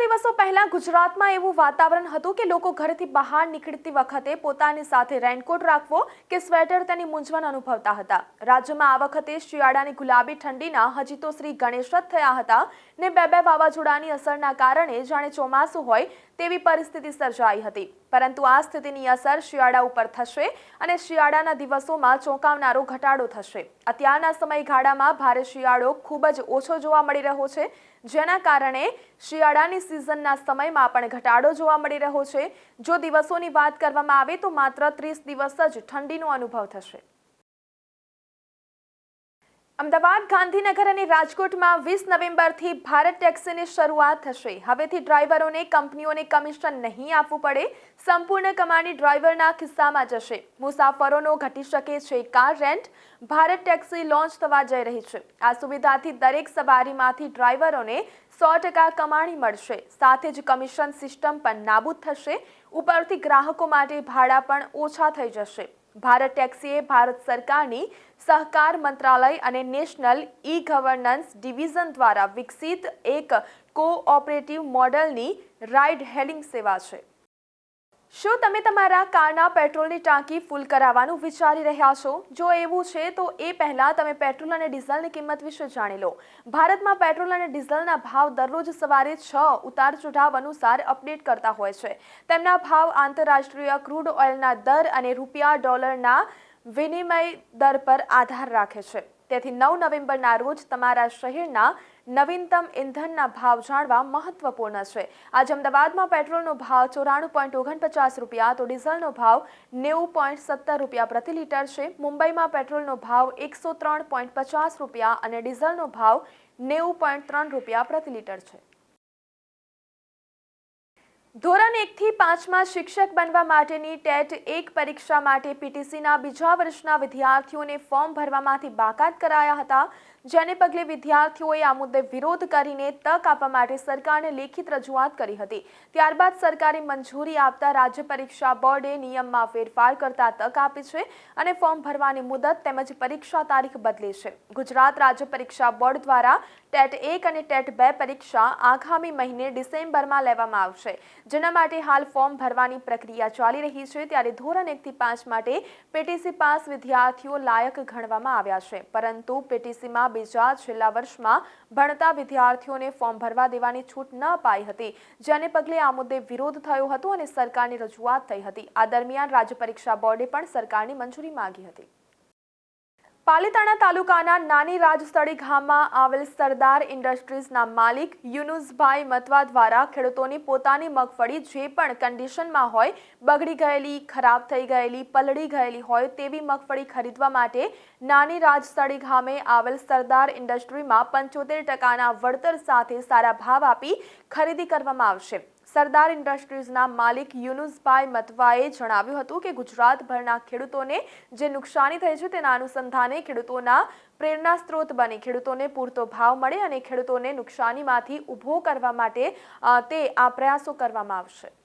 દિવસો પહેલા ગુજરાતમાં એવું વાતાવરણ હતું કે લોકો ઘરેથી બહાર નીકળતી વખતે પોતાની સાથે રેનકોટ રાખવો કે સ્વેટર તેની મૂંઝવણ અનુભવતા હતા. રાજ્યમાં આ વખતે શિયાળાની ગુલાબી ઠંડીના હજી તો શ્રી ગણેશ થયા હતા. ને બે બે વાવાઝોડાની અસરના કારણે જાણે ચોમાસું હોય તેવી પરિસ્થિતિ સર્જાઈ હતી. પરંતુ આ સ્થિતિની અસર શિયાળા ઉપર થશે અને શિયાળાના દિવસોમાં ચોંકાવનારો ઘટાડો થશે. અત્યારના સમયગાળામાં ભારે શિયાળો ખૂબ જ ઓછો જોવા મળી રહ્યો છે, જેના કારણે શિયાળાની સિઝનના સમયમાં પણ ઘટાડો જોવા મળી રહ્યો છે. જો દિવસોની વાત કરવામાં આવે તો માત્ર ત્રીસ દિવસ જ ઠંડીનો અનુભવ થશે. અમદાવાદ, ગાંધીનગર અને રાજકોટમાં વીસ નવેમ્બરથી ભારત ટેક્સીની શરૂઆત થશે. હવેથી ડ્રાઈવરોને, કંપનીઓને કમિશન નહીં આપવું પડે. સંપૂર્ણ કમાણી ડ્રાઈવરના ખિસ્સામાં જશે. મુસાફરોનો ઘટી શકે છે car rent. Bharat taxi launch થવા જઈ રહી છે. આ સુવિધાથી દરેક સવારીમાંથી ડ્રાઈવરોને સો ટકા કમાણી મળશે. સાથે જ કમિશન સિસ્ટમ પણ નાબૂદ થશે. ઉપરથી ગ્રાહકો માટે ભાડા પણ ઓછા થઈ જશે. ભારત ટેક્સીએ ભારત સરકારની સહકાર મંત્રાલય અને નેશનલ ઈ ગવર્નન્સ ડિવિઝન દ્વારા વિકસિત એક કોઓપરેટિવ મોડલની રાઇડ હેલિંગ સેવા છે. શું તમે તમારા કારના પેટ્રોલની ટાંકી ફૂલ કરાવવાનું વિચારી રહ્યા છો? જો એવું છે, તો એ પહેલાં તમે પેટ્રોલ અને ડીઝલની કિંમત વિશે જાણી લો. ભારતમાં પેટ્રોલ અને ડીઝલના ભાવ દરરોજ સવારે છ ઉતાર ચઢાવ અનુસાર અપડેટ કરતા હોય છે. તેમના ભાવ આંતરરાષ્ટ્રીય ક્રૂડ ઓઇલના દર અને રૂપિયા ડોલરના વિનિમય દર પર આધાર રાખે છે. તેથી નવ નવેમ્બરના રોજ તમારા શહેરના નવીનતમ ઇંધણના ભાવ જાણવા મહત્વપૂર્ણ છે. આજે અમદાવાદમાં પેટ્રોલનો ભાવ ચોરાણું પોઈન્ટ ઓગણપચાસ રૂપિયા, તો ડીઝલનો ભાવ નેવું પોઈન્ટ સત્તર રૂપિયા પ્રતિ લીટર છે. મુંબઈમાં પેટ્રોલનો ભાવ એકસો ત્રણ પોઈન્ટ પચાસ રૂપિયા અને ડીઝલનો ભાવ નેવું પોઈન્ટ ત્રણ રૂપિયા પ્રતિ લીટર છે. ધોરણ એકથી પાંચમાં શિક્ષક બનવા માટેની ટેટ એક પરીક્ષા માટે પીટીસીના બીજા વર્ષના વિદ્યાર્થીઓને ફોર્મ ભરવામાંથી બાકાત કરાયા હતા, જેને પગલે વિદ્યાર્થીઓએ આ મુદ્દે વિરોધ કરીને તક આપવા માટે સરકારને લેખિત રજૂઆત કરી હતી. ત્યારબાદ સરકારે મંજૂરી આપતા રાજ્ય પરીક્ષા બોર્ડે નિયમમાં ફેરફાર કરતા તક આપી છે અને ફોર્મ ભરવાની મુદત તેમજ પરીક્ષા તારીખ બદલી છે. ગુજરાત રાજ્ય પરીક્ષા બોર્ડ દ્વારા ટેટ એક અને ટેટ બે પરીક્ષા આગામી મહિને ડિસેમ્બરમાં લેવામાં આવશે. જેના માટે હાલ ફોર્મ ભરવાની પ્રક્રિયા ચાલી રહી છે, ત્યારે ધોરણ એકથી પાંચ માટે પીટીસી પાસ વિદ્યાર્થીઓ લાયક ગણવામાં આવ્યા છે. પરંતુ પીટીસીમાં બીજા છેલ્લા વર્ષમાં ભણતા વિદ્યાર્થીઓને ફોર્મ ભરવા દેવાની છૂટ ન અપાઈ હતી, જેને પગલે આ મુદ્દે વિરોધ થયો હતો અને સરકારની રજૂઆત થઈ હતી. આ દરમિયાન રાજ્ય પરીક્ષા બોર્ડે પણ સરકારની મંજૂરી માંગી હતી. પાલીતાણા તાલુકાના નાની રાજસ્થળી ગામમાં આવેલ સરદાર ઇન્ડસ્ટ્રીઝના માલિક યુનુસભાઈ મતવા દ્વારા ખેડૂતોની પોતાની મગફળી જે પણ કન્ડિશનમાં હોય, બગડી ગયેલી, ખરાબ થઈ ગયેલી, પલળી ગયેલી હોય તેવી મગફળી ખરીદવા માટે નાની રાજસ્થળી ગામે આવેલ સરદાર ઇન્ડસ્ટ્રીમાં પંચોતેર ટકાના વળતર સાથે સારા ભાવ આપી ખરીદી કરવામાં આવશે. સરદાર ઇન્ડસ્ટ્રીઝના માલિક યુનુસભાઈ મતવાએ જણાવ્યું હતું કે ગુજરાતભરના ખેડૂતોને જે નુકસાની થઈ છે તેના અનુસંધાને ખેડૂતોના પ્રેરણા સ્ત્રોત બની. ખેડૂતોને પૂરતો ભાવ મળે અને ખેડૂતોને નુકસાનીમાંથી ઊભો કરવા માટે તે આ પ્રયાસો કરવામાં આવશે.